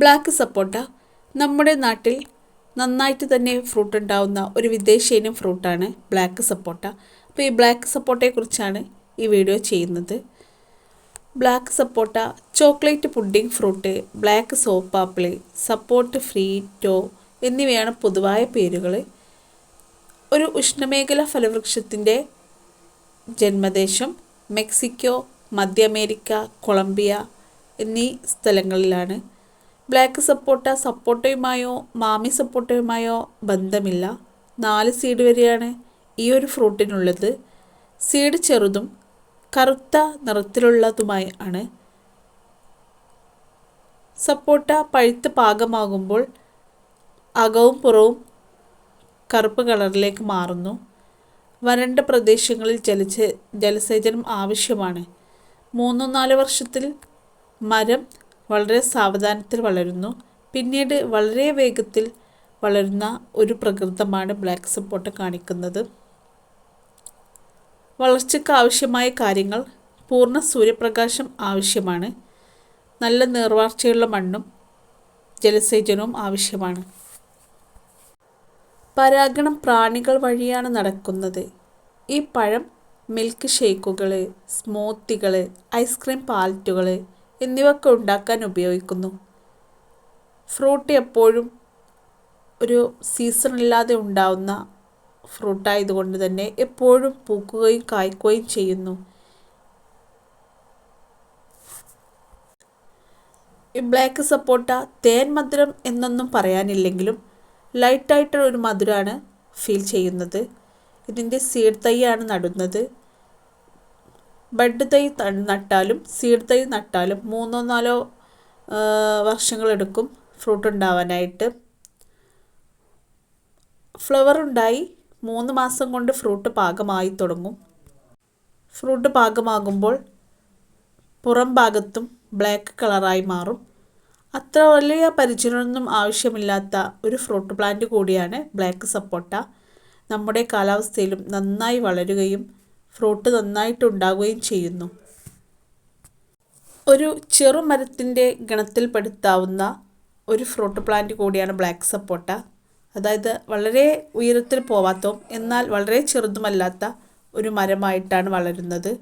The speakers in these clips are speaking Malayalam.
ബ്ലാക്ക് സപ്പോട്ട. നമ്മുടെ നാട്ടിൽ നന്നായിട്ട് തന്നെ ഫ്രൂട്ട് ഉണ്ടാവുന്ന ഒരു വിദേശ ഇനം ഫ്രൂട്ടാണ് ബ്ലാക്ക് സപ്പോട്ട. അപ്പോൾ ഈ ബ്ലാക്ക് സപ്പോട്ടയെക്കുറിച്ചാണ് ഈ വീഡിയോ ചെയ്യുന്നത്. Black sapote chocolate pudding fruit black soap apple sapote ഫ്രീറ്റോ എന്നിവയാണ് പൊതുവായ പേരുകൾ. ഒരു ഉഷ്ണമേഖല ഫലവൃക്ഷത്തിന്റെ ജന്മദേശം മെക്സിക്കോ മധ്യ അമേരിക്ക കൊളംബിയ എന്നീ സ്ഥലങ്ങളിലാണ് ബ്ലാക്ക് സപ്പോട്ട സപ്പോട്ടയുമായോ മാമി സപ്പോട്ടയുമായോ ബന്ധമില്ല. നാല് സീഡ് വരെയാണ് ഈ ഒരു ഫ്രൂട്ടിനുള്ളത്. സീഡ് ചെറുതും കറുത്ത നിറത്തിലുള്ളതുമായി ആണ്. സപ്പോട്ട പഴുത്ത് പാകമാകുമ്പോൾ അകവും പുറവും കറുപ്പ് കളറിലേക്ക് മാറുന്നു. വരണ്ട പ്രദേശങ്ങളിൽ ജലസേ ജലസേചനം ആവശ്യമാണ്. മൂന്നോ നാലോ വർഷത്തിൽ മരം വളരെ സാവധാനത്തിൽ വളരുന്നു. പിന്നീട് വളരെ വേഗത്തിൽ വളരുന്ന ഒരു പ്രകൃതമാണ് ബ്ലാക്ക് സപ്പോട്ട കാണിക്കുന്നത്. വളർച്ചയ്ക്ക് ആവശ്യമായ കാര്യങ്ങൾ പൂർണ സൂര്യപ്രകാശം ആവശ്യമാണ്. നല്ല നീർവാർച്ചയുള്ള മണ്ണും ജലസേചനവും ആവശ്യമാണ്. പരാഗണം പ്രാണികൾ വഴിയാണ് നടക്കുന്നത്. ഈ പഴം മിൽക്ക് ഷേക്കുകൾ സ്മൂത്തികൾ ഐസ്ക്രീം പാലറ്റുകൾ എന്നിവയൊക്കെ ഉണ്ടാക്കാൻ ഉപയോഗിക്കുന്നു. ഫ്രൂട്ട് എപ്പോഴും ഒരു സീസൺ സീസണില്ലാതെ ഉണ്ടാവുന്ന ഫ്രൂട്ടായതുകൊണ്ട് തന്നെ എപ്പോഴും പൂക്കുകയും കായ്ക്കുകയും ചെയ്യുന്നു. ഈ ബ്ലാക്ക് സപ്പോട്ട തേൻ മധുരം എന്നൊന്നും പറയാനില്ലെങ്കിലും ലൈറ്റായിട്ടുള്ള ഒരു മധുരമാണ് ഫീൽ ചെയ്യുന്നത്. ഇതിന്റെ സീഡ് തൈയാണ് നടുന്നത്. ബഡ് തൈ നട്ടാലും സീഡ് തൈ നട്ടാലും മൂന്നോ നാലോ വർഷങ്ങളെടുക്കും ഫ്രൂട്ട് ഉണ്ടാവാനായിട്ട്. ഫ്ലവർ ഉണ്ടായി മൂന്ന് മാസം കൊണ്ട് ഫ്രൂട്ട് പാകമായി തുടങ്ങും. ഫ്രൂട്ട് പാകമാകുമ്പോൾ പുറം ഭാഗത്തും ബ്ലാക്ക് കളറായി മാറും. അത്ര വലിയ പരിചരണമൊന്നും ആവശ്യമില്ലാത്ത ഒരു ഫ്രൂട്ട് പ്ലാന്റ് കൂടിയാണ് ബ്ലാക്ക് സപ്പോട്ട. നമ്മുടെ കാലാവസ്ഥയിലും നന്നായി വളരുകയും ഫ്രൂട്ട് നന്നായിട്ട് ഉണ്ടാവുകയും ചെയ്യുന്നു. ഒരു ചെറുമരത്തിന്റെ ഗണത്തിൽപ്പെടുത്താവുന്ന ഒരു ഫ്രൂട്ട് പ്ലാന്റ് കൂടിയാണ് ബ്ലാക്ക് സപ്പോട്ട. അതായത് വളരെ ഉയരത്തിൽ പോവാത്തതും എന്നാൽ വളരെ ചെറുതുമല്ലാത്ത ഒരു മരമായിട്ടാണ് വളരുന്നത്.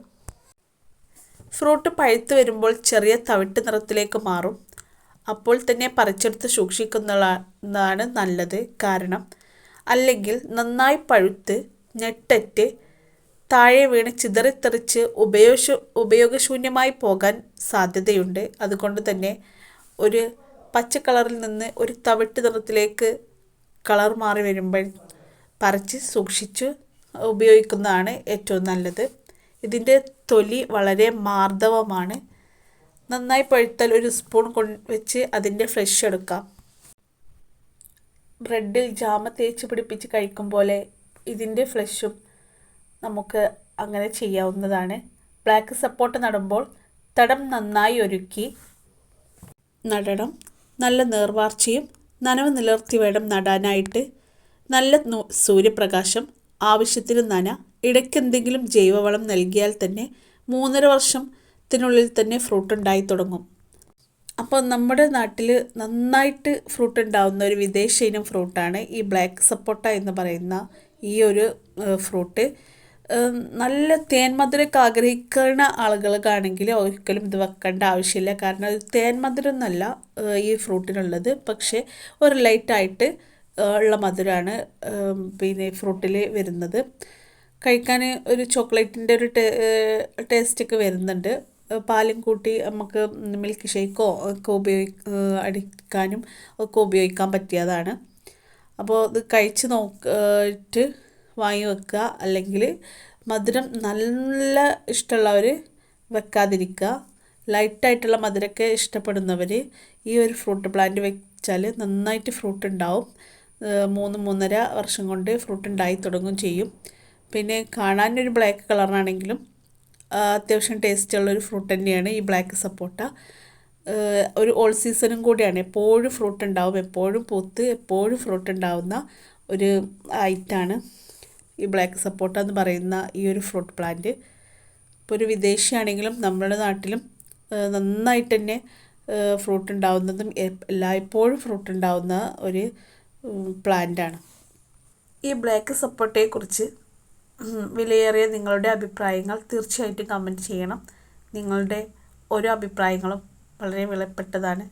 ഫ്രൂട്ട് പഴുത്ത് വരുമ്പോൾ ചെറിയ തവിട്ട് നിറത്തിലേക്ക് മാറും. അപ്പോൾ തന്നെ പറിച്ചെടുത്ത് സൂക്ഷിക്കുന്നതാണ് നല്ലത്. കാരണം അല്ലെങ്കിൽ നന്നായി പഴുത്ത് ഞെട്ടറ്റ് താഴെ വീണ് ചിതറിത്തെറിച്ച് ഉപയോഗ ഉപയോഗശൂന്യമായി പോകാൻ സാധ്യതയുണ്ട്. അതുകൊണ്ട് തന്നെ ഒരു പച്ച കളറിൽ നിന്ന് ഒരു തവിട്ട് നിറത്തിലേക്ക് കളർ മാറി വരുമ്പോൾ പറിച്ച് സൂക്ഷിച്ച് ഉപയോഗിക്കുന്നതാണ് ഏറ്റവും നല്ലത്. ഇതിന്റെ തൊലി വളരെ മാർദ്ദവമാണ്. നന്നായി പഴുത്താൽ ഒരു സ്പൂൺ കൊണ്ട് വെച്ച് അതിന്റെ ഫ്രഷ് എടുക്കാം. ബ്രെഡിൽ ജാമ തേച്ച് പിടിപ്പിച്ച് കഴിക്കും പോലെ ഇതിന്റെ ഫ്ലഷും നമുക്ക് അങ്ങനെ ചെയ്യാവുന്നതാണ്. ബ്ലാക്ക് സപ്പോർട്ട് നടുമ്പോൾ തടം നന്നായി ഒരുക്കി നടണം. നല്ല നേർവാർച്ചയും നനവ് നിലർത്തി വേണം നടാനായിട്ട്. നല്ല സൂര്യപ്രകാശം ആവശ്യത്തിന് നന ഇടയ്ക്ക് ഇടയ്ക്കെന്തെങ്കിലും ജൈവവളം നൽകിയാൽ തന്നെ മൂന്നര വർഷത്തിനുള്ളിൽ തന്നെ ഫ്രൂട്ട് ഉണ്ടായി തുടങ്ങും. അപ്പോൾ നമ്മുടെ നാട്ടിൽ നന്നായിട്ട് ഫ്രൂട്ട് ഉണ്ടാകുന്ന ഒരു വിദേശ ഇനം ഫ്രൂട്ടാണ് ഈ ബ്ലാക്ക് സപ്പോട്ട എന്ന് പറയുന്ന ഈ ഒരു ഫ്രൂട്ട് നല്ല തേൻമധുരമൊക്കെ ആഗ്രഹിക്കുന്ന ആളുകൾക്കാണെങ്കിൽ ഒരിക്കലും ഇത് വെക്കേണ്ട ആവശ്യമില്ല. കാരണം ഇത് തേൻ മധുരം എന്നല്ല ഈ ഫ്രൂട്ടിനുള്ളത്. പക്ഷേ ഒരു ലൈറ്റായിട്ട് ഉള്ള മധുരമാണ് പിന്നെ ഫ്രൂട്ടിൽ വരുന്നത്. കഴിക്കാൻ ഒരു ചോക്ലേറ്റിന്റെ ഒരു ടേസ്റ്റൊക്കെ വരുന്നുണ്ട്. പാലും കൂട്ടി നമുക്ക് മിൽക്ക് ഷേക്കോ ഒക്കെ ഉപയോഗി അടിക്കാനും ഒക്കെ ഉപയോഗിക്കാൻ പറ്റിയതാണ്. അപ്പോൾ ഇത് കഴിച്ച് നോക്കിയിട്ട് വാങ്ങി വെക്കുക. അല്ലെങ്കിൽ മധുരം നല്ല ഇഷ്ടമുള്ളവർ വെക്കാതിരിക്കുക. ലൈറ്റായിട്ടുള്ള മധുരമൊക്കെ ഇഷ്ടപ്പെടുന്നവർ ഈ ഒരു ഫ്രൂട്ട് പ്ലാന്റ് വെച്ചാൽ നന്നായിട്ട് ഫ്രൂട്ട് ഉണ്ടാവും. മൂന്ന് മൂന്നര വർഷം കൊണ്ട് ഫ്രൂട്ട് ഉണ്ടായി തുടങ്ങും ചെയ്യും. പിന്നെ കാണാനൊരു ബ്ലാക്ക് കളറാണെങ്കിലും അത്യാവശ്യം ടേസ്റ്റുള്ളൊരു ഫ്രൂട്ട് തന്നെയാണ് ഈ ബ്ലാക്ക് സപ്പോട്ട. ഒരു ഓൾ സീസണും കൂടിയാണ്. എപ്പോഴും ഫ്രൂട്ട് ഉണ്ടാവും. എപ്പോഴും പൂത്ത് എപ്പോഴും ഫ്രൂട്ട് ഉണ്ടാവുന്ന ഒരു ഐറ്റാണ് ഈ ബ്ലാക്ക് സപ്പോർട്ട എന്ന് പറയുന്ന ഈ ഒരു ഫ്രൂട്ട് പ്ലാന്റ്. ഇപ്പോൾ ഒരു വിദേശിയാണെങ്കിലും നമ്മുടെ നാട്ടിലും നന്നായിട്ട് തന്നെ ഫ്രൂട്ട് ഉണ്ടാവുന്നതും എല്ലാ എല്ലായ്പ്പോഴും ഫ്രൂട്ട് ഉണ്ടാവുന്ന ഒരു പ്ലാന്റാണ് ഈ ബ്ലാക്ക് സപ്പോട്ടയെക്കുറിച്ച് ഉം, വിലയേറിയ നിങ്ങളുടെ അഭിപ്രായങ്ങൾ തീർച്ചയായിട്ടും കമന്റ് ചെയ്യണം. നിങ്ങളുടെ ഓരോ അഭിപ്രായങ്ങളും വളരെ വിലപ്പെട്ടതാണ്.